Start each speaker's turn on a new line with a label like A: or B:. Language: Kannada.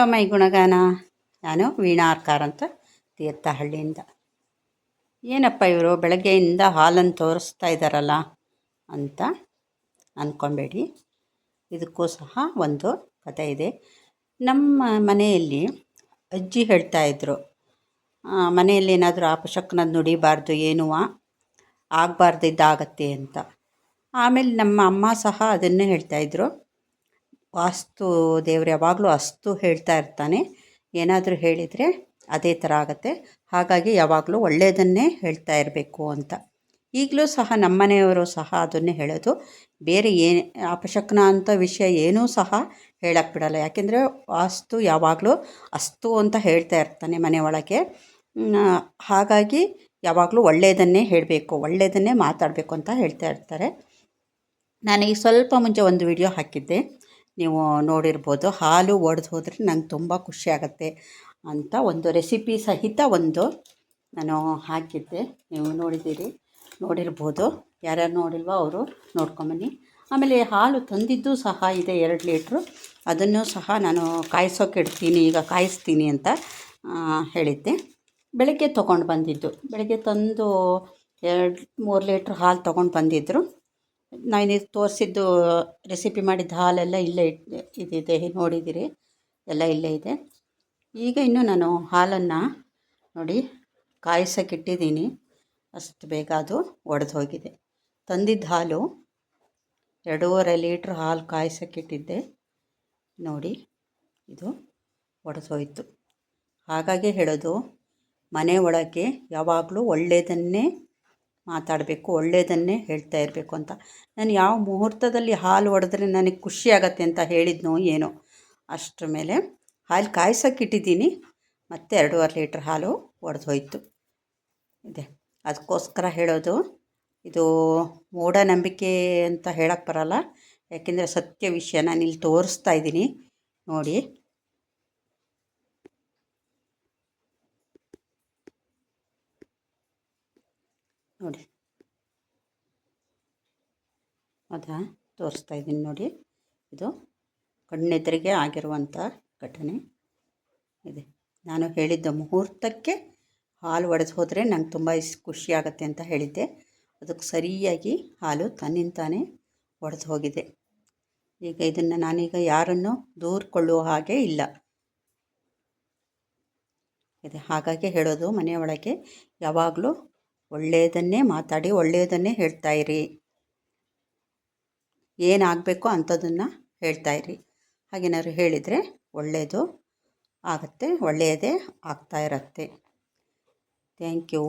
A: ಶಿವಮೈ ಗುಣಗಾನ. ನಾನು ವೀಣಾರ್ಕಾರ್ ಅಂತ ತೀರ್ಥಹಳ್ಳಿಯಿಂದ. ಏನಪ್ಪ ಇವರು, ಬೆಳಗ್ಗೆಯಿಂದ ಹಾಲನ್ನು ತೋರಿಸ್ತಾ ಇದ್ದಾರಲ್ಲ ಅಂತ ಅಂದ್ಕೊಬೇಡಿ ಇದಕ್ಕೂ ಸಹ ಒಂದು ಕಥೆ ಇದೆ. ನಮ್ಮ ಮನೆಯಲ್ಲಿ ಅಜ್ಜಿ ಹೇಳ್ತಾಯಿದ್ರು ಮನೆಯಲ್ಲಿ ಏನಾದರೂ ಅಪಶಕ್ನ ನುಡಿಬಾರ್ದು ಏನೂ ಆಗಬಾರ್ದು ಇದ್ದಾಗತ್ತೆ ಅಂತ. ಆಮೇಲೆ ನಮ್ಮ ಅಮ್ಮ ಸಹ ಅದನ್ನೇ ಹೇಳ್ತಾಯಿದ್ರು ವಾಸ್ತು ದೇವ್ರು ಯಾವಾಗಲೂ ಅಸ್ತು ಹೇಳ್ತಾ ಇರ್ತಾನೆ. ಏನಾದರೂ ಹೇಳಿದರೆ ಅದೇ ಥರ ಆಗುತ್ತೆ. ಹಾಗಾಗಿ ಯಾವಾಗಲೂ ಒಳ್ಳೆಯದನ್ನೇ ಹೇಳ್ತಾ ಇರಬೇಕು ಅಂತ. ಈಗಲೂ ಸಹ ನಮ್ಮನೆಯವರು ಸಹ ಅದನ್ನೇ ಹೇಳೋದು. ಬೇರೆ ಏನು ಅಪಶಕ್ನ ಅಂತ ವಿಷಯ ಏನೂ ಸಹ ಹೇಳಕ್ಕೆ ಬಿಡಲ್ಲ. ಯಾಕೆಂದರೆ ವಾಸ್ತು ಯಾವಾಗಲೂ ಅಸ್ತು ಅಂತ ಹೇಳ್ತಾ ಇರ್ತಾನೆ ಮನೆ ಒಳಗೆ. ಹಾಗಾಗಿ ಯಾವಾಗಲೂ ಒಳ್ಳೆಯದನ್ನೇ ಹೇಳಬೇಕು, ಒಳ್ಳೆಯದನ್ನೇ ಮಾತಾಡಬೇಕು ಅಂತ ಹೇಳ್ತಾ ಇರ್ತಾರೆ. ನಾನು ಈಗ ಸ್ವಲ್ಪ ಮುಂಚೆ ಒಂದು ವಿಡಿಯೋ ಹಾಕಿದ್ದೆ. ನೀವು ನೋಡಿರ್ಬೋದು, ಹಾಲು ಒಡೆದು ಹೋದರೆ ನಂಗೆ ತುಂಬ ಖುಷಿಯಾಗತ್ತೆ ಅಂತ ಒಂದು ರೆಸಿಪಿ ಸಹಿತ ಒಂದು ನಾನು ಹಾಕಿದ್ದೆ. ನೀವು ನೋಡಿದ್ದೀರಿ, ನೋಡಿರ್ಬೋದು. ಯಾರ್ಯಾರು ನೋಡಿಲ್ವೋ ಅವರು ನೋಡ್ಕೊಂಬನ್ನಿ. ಆಮೇಲೆ ಹಾಲು ತಂದಿದ್ದು ಸಹ ಇದೆ ಎರಡು ಲೀಟ್ರು. ಅದನ್ನು ಸಹ ನಾನು ಕಾಯಿಸೋಕೆ ಇಡ್ತೀನಿ, ಈಗ ಕಾಯಿಸ್ತೀನಿ ಅಂತ ಹೇಳಿದ್ದೆ. ಬೆಳಗ್ಗೆ ತೊಗೊಂಡು ಬಂದಿದ್ದು. ಬೆಳಗ್ಗೆ ತಂದು ಎರಡು, ಮೂರು ಲೀಟ್ರ್ ಹಾಲು ತೊಗೊಂಡು ಬಂದಿದ್ದರು ನಾನು ಇದು ತೋರಿಸಿದ್ದು ರೆಸಿಪಿ ಮಾಡಿದ್ದ ಹಾಲೆಲ್ಲ ಇಲ್ಲೇ ಇದಿದೆ, ನೋಡಿದ್ದೀರಿ. ಎಲ್ಲ ಇಲ್ಲೇ ಇದೆ. ಈಗ ಇನ್ನು ನಾನು ಹಾಲನ್ನು ನೋಡಿ ಕಾಯಿಸೋಕೆ ಅಷ್ಟು ಬೇಗ ಅದು ಒಡೆದು ಹೋಗಿದೆ. ತಂದಿದ್ದ ಹಾಲು ಎರಡೂವರೆ ಲೀಟ್ರ್ ಹಾಲು ಕಾಯಿಸೋಕ್ಕಿಟ್ಟಿದ್ದೆ ನೋಡಿ, ಇದು ಒಡೆದೋಯ್ತು ಹಾಗಾಗಿ ಹೇಳೋದು, ಮನೆ ಒಳಗೆ ಯಾವಾಗಲೂ ಒಳ್ಳೆಯದನ್ನೇ ಮಾತಾಡಬೇಕು ಒಳ್ಳೆಯದನ್ನೇ ಹೇಳ್ತಾ ಇರಬೇಕು ಅಂತ. ನಾನು ಯಾವ ಮುಹೂರ್ತದಲ್ಲಿ ಹಾಲು ಹೊಡೆದ್ರೆ ನನಗೆ ಖುಷಿ ಆಗುತ್ತೆ ಅಂತ ಹೇಳಿದ್ನೋ ಏನೋ. ಅಷ್ಟರ ಮೇಲೆ ಹಾಲು ಕಾಯ್ಸೋಕೆ ಇಟ್ಟಿದ್ದೀನಿ. ಮತ್ತೆ ಎರಡೂವರೆ ಲೀಟ್ರ್ ಹಾಲು ಒಡೆದು ಹೋಯಿತು ಇದೆ. ಅದಕ್ಕೋಸ್ಕರ ಹೇಳೋದು, ಇದು ಮೂಢನಂಬಿಕೆ ಅಂತ ಹೇಳಕ್ಕೆ ಬರಲ್ಲ. ಯಾಕೆಂದರೆ ಸತ್ಯ ವಿಷಯ ನಾನು ಇಲ್ಲಿ ತೋರಿಸ್ತಾ ಇದ್ದೀನಿ. ನೋಡಿ. ನೋಡಿ. ಹೌದಾ ತೋರಿಸ್ತಾ ಇದ್ದೀನಿ ನೋಡಿ. ಇದು ಕಣ್ಣೆದುರಿಗೆ ಆಗಿರುವಂಥ ಘಟನೆ. ಇದೆ. ನಾನು ಹೇಳಿದ್ದ ಮುಹೂರ್ತಕ್ಕೆ ಹಾಲು ಒಡೆದು ಹೋದರೆ ನಂಗೆ ತುಂಬ ಇಸ್ ಖುಷಿಯಾಗತ್ತೆ ಅಂತ ಹೇಳಿದ್ದೆ. ಅದಕ್ಕೆ ಸರಿಯಾಗಿ ಹಾಲು ತನ್ನಿಂತಾನೇ ಒಡೆದು ಹೋಗಿದೆ. ಈಗ ಇದನ್ನು ನಾನೀಗ ಯಾರನ್ನು ದೂರ್ಕೊಳ್ಳುವ ಹಾಗೆ ಇಲ್ಲ. ಇದೆ. ಹಾಗಾಗಿ ಹೇಳೋದು ಮನೆಯೊಳಗೆ ಯಾವಾಗಲೂ ಒಳ್ಳೆಯದನ್ನೇ ಮಾತಾಡಿ, ಒಳ್ಳೆಯದನ್ನೇ ಹೇಳ್ತಾ ಇರಿ. ಏನಾಗಬೇಕು ಅಂಥದನ್ನು ಇರಿ. ಹಾಗೇನಾದ್ರು ಹೇಳಿದರೆ ಒಳ್ಳೆಯದು ಆಗುತ್ತೆ, ಒಳ್ಳೆಯದೇ ಆಗ್ತಾ ಇರತ್ತೆ. Thank you.